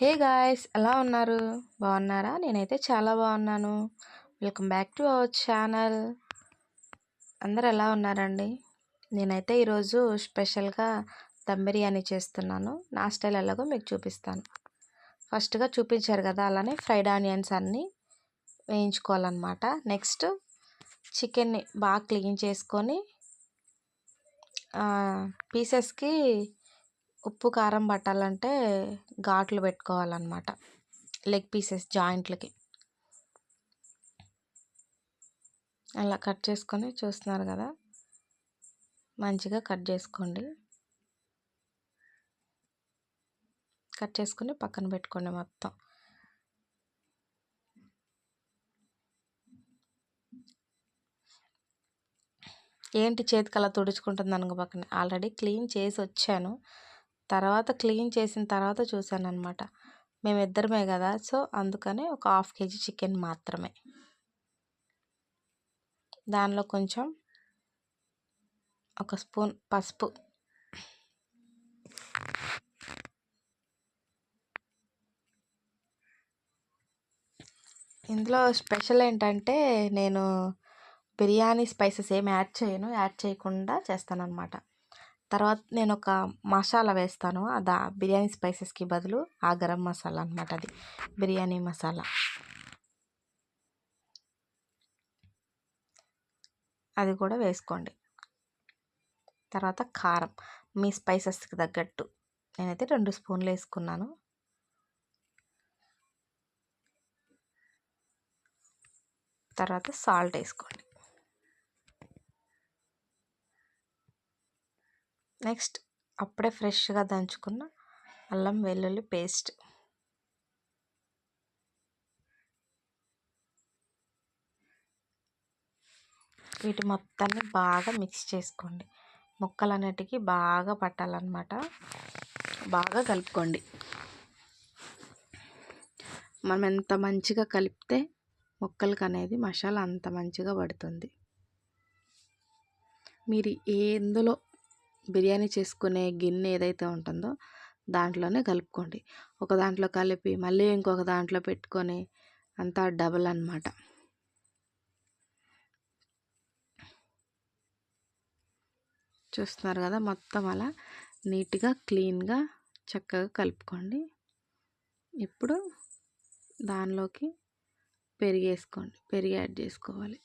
Hey guys ఎలా ఉన్నారు? బాగున్నారా? నేనైతే చాలా బాగున్నాను. Welcome back to our channel. అందరు ఎలా ఉన్నారండి? నేనైతే ఈరోజు స్పెషల్గా దమ్ బిర్యానీ చేస్తున్నాను. నా స్టైల్ ఎలాగో మీకు చూపిస్తాను. ఫస్ట్గా చూపించారు కదా అలానే ఫ్రైడ్ ఆనియన్స్ అన్నీ వేయించుకోవాలన్నమాట. నెక్స్ట్ చికెన్ని బాగా క్లీన్ చేసుకొని పీసెస్కి ఉప్పు కారం పట్టాలంటే ఘాట్లు పెట్టుకోవాలన్నమాట. లెగ్ పీసెస్ జాయింట్లకి. అలా కట్ చేసుకొని చూస్తున్నారు కదా? మంచిగా కట్ చేసుకోండి. కట్ చేసుకొని పక్కన పెట్టుకోండి మొత్తం. ఏంటి చేతికి అలా తుడుచుకుంటుంది అనుకో పక్కన? ఆల్రెడీ క్లీన్ చేసి వచ్చాను తర్వాత క్లీన్ చేసిన తర్వాత చూశాను అనమాట మేమిద్దరమే కదా సో అందుకని ఒక హాఫ్ కేజీ చికెన్ మాత్రమే. దానిలో కొంచెం ఒక స్పూన్ పసుపు. ఇందులో స్పెషల్ ఏంటంటే నేను బిర్యానీ స్పైసెస్ ఏమి యాడ్ చేయను యాడ్ చేయకుండా చేస్తానన్నమాట. తర్వాత నేను ఒక మసాలా వేస్తాను. అది బిర్యానీ స్పైసెస్కి బదులు ఆ గరం మసాలా అనమాట అది. బిర్యానీ మసాలా. అది కూడా వేసుకోండి. తర్వాత కారం. మీ స్పైసెస్కి తగ్గట్టు. నేనైతే రెండు స్పూన్లు వేసుకున్నాను. తర్వాత సాల్ట్ వేసుకోండి. నెక్స్ట్ అప్పుడే ఫ్రెష్గా దంచుకున్న అల్లం వెల్లుల్లి పేస్ట్. వీటి మొత్తాన్ని బాగా మిక్స్ చేసుకోండి. ముక్కలన్నిటికీ బాగా పట్టాలన్నమాట. బాగా కలుపుకోండి. మనం ఎంత మంచిగా కలిపితే ముక్కలకి అనేది మసాలా అంత మంచిగా పడుతుంది. మీరు ఎందులో బిర్యానీ చేసుకునే గిన్నె ఏదైతే ఉంటుందో దాంట్లోనే కలుపుకోండి. ఒక దాంట్లో కలిపి మళ్ళీ ఇంకొక దాంట్లో పెట్టుకొని అంతా డబల్ అనమాట చూస్తున్నారు కదా మొత్తం అలా నీట్గా క్లీన్గా చక్కగా కలుపుకోండి. ఇప్పుడు దానిలోకి పెరిగేసుకోండి. పెరిగి యాడ్ చేసుకోవాలి.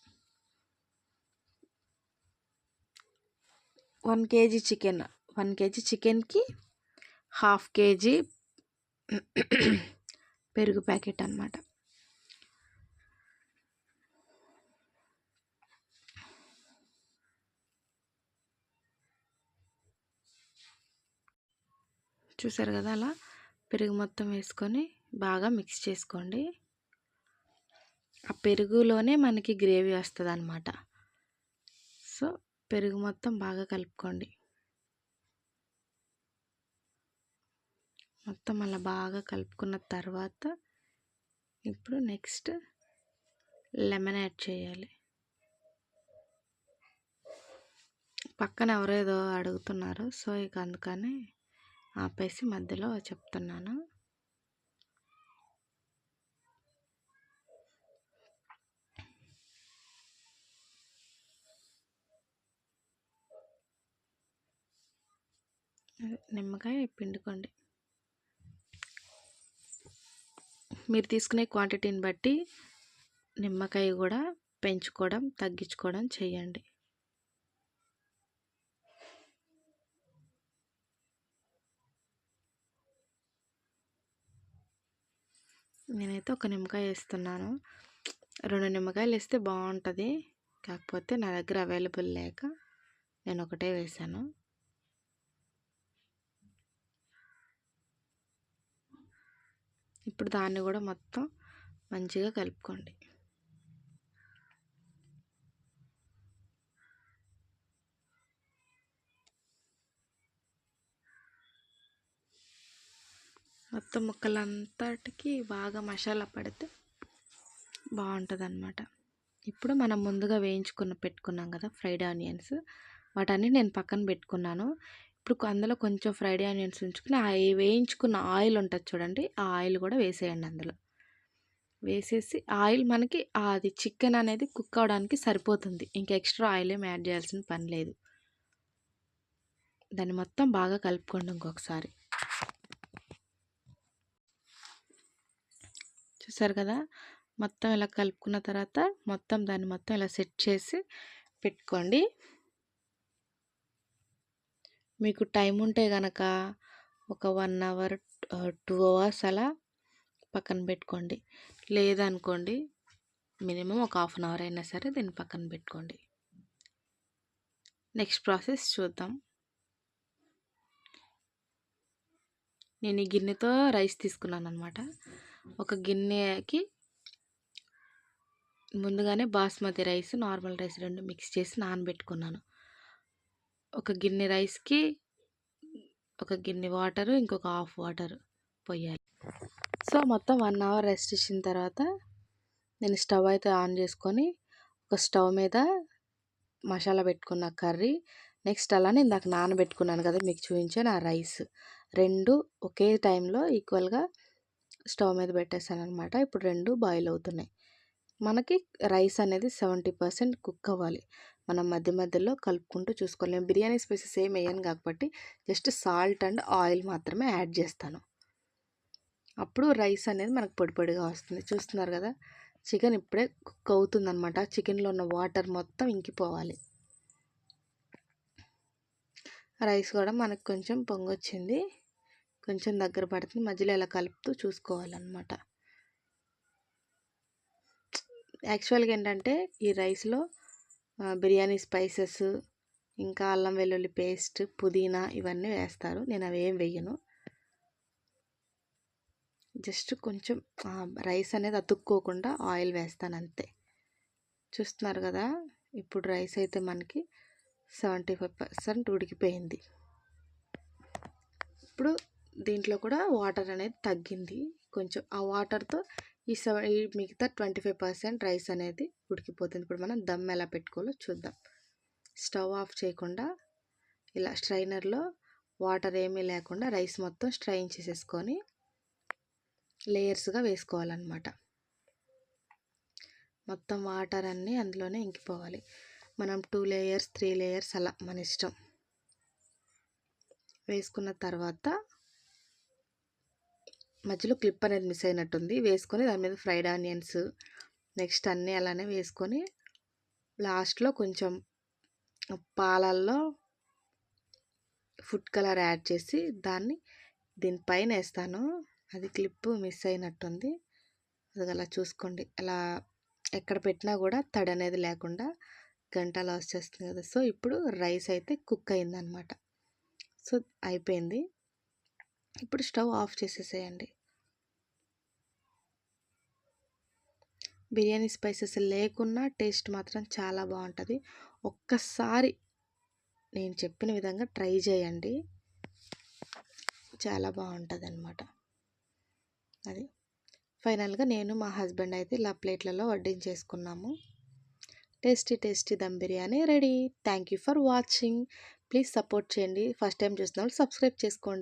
One KG chicken one KG చికెన్కి హాఫ్ కేజీ పెరుగు ప్యాకెట్ అనమాట చూసారు కదా అలా? పెరుగు మొత్తం వేసుకొని బాగా మిక్స్ చేసుకోండి. ఆ పెరుగులోనే మనకి గ్రేవీ వస్తుంది అనమాట సో పెరుగు మొత్తం బాగా కలుపుకోండి. మొత్తం అలా బాగా కలుపుకున్న తర్వాత ఇప్పుడు నెక్స్ట్ లెమన్ యాడ్ చేయాలి. పక్కన ఎవరేదో అడుగుతున్నారు సో ఇక అందుకని ఆపేసి మధ్యలో చెప్తున్నాను. నిమ్మకాయ పిండుకోండి. మీరు తీసుకునే క్వాంటిటీని బట్టి నిమ్మకాయ కూడా పెంచుకోవడం తగ్గించుకోవడం చేయండి. నేనైతే ఒక నిమ్మకాయ వేస్తున్నాను. రెండు నిమ్మకాయలు వేస్తే బాగుంటుంది. కాకపోతే నా దగ్గర అవైలబుల్ లేక నేను ఒకటే వేసాను. ఇప్పుడు దాన్ని కూడా మొత్తం మంచిగా కలుపుకోండి. మొత్తం ముక్కలంతటికి బాగా మసాలా పడితే బాగుంటుంది అనమాట ఇప్పుడు మనం ముందుగా వేయించుకున్న పెట్టుకున్నాం కదా ఫ్రైడ్ ఆనియన్స్. వాటన్ని నేను పక్కన పెట్టుకున్నాను. ఇప్పుడు అందులో కొంచెం ఫ్రైడ్ ఆనియన్స్ ఉంచుకుని ఆ వేయించుకున్న ఆయిల్ ఉంటుంది చూడండి ఆ ఆయిల్ కూడా వేసేయండి అందులో. వేసేసి ఆయిల్ మనకి అది చికెన్ అనేది కుక్ అవడానికి సరిపోతుంది. ఇంకా ఎక్స్ట్రా ఆయిల్ ఏం యాడ్ చేయాల్సిన పని లేదు. దాన్ని మొత్తం బాగా కలుపుకోండి ఇంకొకసారి. చూసారు కదా? మొత్తం ఇలా కలుపుకున్న తర్వాత మొత్తం దాన్ని మొత్తం ఇలా సెట్ చేసి పెట్టుకోండి. మీకు టైం ఉంటే కనుక ఒక వన్ అవర్ టూ అవర్స్ అలా పక్కన పెట్టుకోండి. లేదనుకోండి మినిమం ఒక హాఫ్ అన్ అవర్ అయినా సరే దీన్ని పక్కన పెట్టుకోండి. నెక్స్ట్ ప్రాసెస్ చూద్దాం. నేను ఈ గిన్నెతో రైస్ తీసుకున్నాను అనమాట ఒక గిన్నెకి ముందుగానే బాస్మతి రైస్ నార్మల్ రైస్ రెండు మిక్స్ చేసి నానబెట్టుకున్నాను. ఒక గిన్నె రైస్కి ఒక గిన్నె వాటర్ ఇంకొక హాఫ్ వాటర్ పోయాలి సో మొత్తం వన్ అవర్ రెస్ట్ ఇచ్చిన తర్వాత నేను స్టవ్ అయితే ఆన్ చేసుకొని ఒక స్టవ్ మీద మసాలా పెట్టుకున్న కర్రీ నెక్స్ట్ అలానే ఇందాక నానబెట్టుకున్నాను కదా మీకు చూపించాను ఆ రైస్ రెండు ఒకే టైంలో ఈక్వల్గా స్టవ్ మీద పెట్టేసాను అనమాట ఇప్పుడు రెండు బాయిల్ అవుతున్నాయి. మనకి రైస్ అనేది సెవెంటీ పర్సెంట్ కుక్ అవ్వాలి. మనం మధ్య మధ్యలో కలుపుకుంటూ చూసుకోవాలి నేను బిర్యానీ స్పైసెస్ ఏం వేయను కాబట్టి జస్ట్ సాల్ట్ అండ్ ఆయిల్ మాత్రమే యాడ్ చేస్తాను. అప్పుడు రైస్ అనేది మనకు పొడి పొడిగా వస్తుంది. చూస్తున్నారు కదా? చికెన్ ఇప్పుడే కుక్ అవుతుందనమాట చికెన్లో ఉన్న వాటర్ మొత్తం ఇంకిపోవాలి. రైస్ కూడా మనకు కొంచెం పొంగొచ్చింది. కొంచెం దగ్గర పడుతుంది. మధ్యలో ఇలా కలుపుతూ చూసుకోవాలన్నమాట. యాక్చువల్గా ఏంటంటే ఈ రైస్లో బిర్యానీ స్పైసెస్ ఇంకా అల్లం వెల్లుల్లి పేస్ట్ పుదీనా ఇవన్నీ వేస్తారు. నేను అవి ఏం వేయను. జస్ట్ కొంచెం రైస్ అనేది అతుక్కోకుండా ఆయిల్ వేస్తాను అంతే. చూస్తున్నారు కదా ఇప్పుడు రైస్ అయితే మనకి సెవెంటీ ఫైవ్ పర్సెంట్ ఉడికిపోయింది. ఇప్పుడు దీంట్లో కూడా వాటర్ అనేది తగ్గింది. కొంచెం ఆ వాటర్తో ఈ సెవెన్ ఈ మిగతా ట్వంటీ ఫైవ్ పర్సెంట్ రైస్ అనేది ఉడికిపోతుంది. ఇప్పుడు మనం దమ్ ఎలా పెట్టుకోవాలో చూద్దాం. స్టవ్ ఆఫ్ చేయకుండా ఇలా స్ట్రైనర్లో వాటర్ ఏమీ లేకుండా రైస్ మొత్తం స్ట్రైన్ చేసేసుకొని లేయర్స్గా వేసుకోవాలన్నమాట. మొత్తం వాటర్ అన్నీ అందులోనే ఇంకిపోవాలి. మనం టూ లేయర్స్ త్రీ లేయర్స్ అలా మన ఇష్టం. వేసుకున్న తర్వాత మధ్యలో క్లిప్ అనేది మిస్ అయినట్టుంది. వేసుకొని దాని మీద ఫ్రైడ్ ఆనియన్స్ నెక్స్ట్ అన్నీ అలానే వేసుకొని లాస్ట్లో కొంచెం పాలల్లో ఫుడ్ కలర్ యాడ్ చేసి దాన్ని దీనిపైన వేస్తాను. అది క్లిప్ మిస్ అయినట్టుంది. అది అలా చూసుకోండి. అలా ఎక్కడ పెట్టినా కూడా తడి అనేది లేకుండా గంట లాస్ చేస్తుంది కదా. సో ఇప్పుడు రైస్ అయితే కుక్ అయిందనమాట. సో అయిపోయింది. ఇప్పుడు స్టవ్ ఆఫ్ చేసేసేయండి. బిర్యానీ స్పైసెస్ లేకున్నా టేస్ట్ మాత్రం చాలా బాగుంటుంది. ఒక్కసారి నేను చెప్పిన విధంగా ట్రై చేయండి. చాలా బాగుంటుంది అనమాట అది. ఫైనల్గా నేను మా హస్బెండ్ అయితే ఇలా ప్లేట్లలో వడ్డించేసుకున్నాము. Tasty tasty dum biryani ready. Thank you for watching. Please support చేయండి. ఫస్ట్ టైం చూసిన వాళ్ళు సబ్స్క్రైబ్ చేసుకోండి.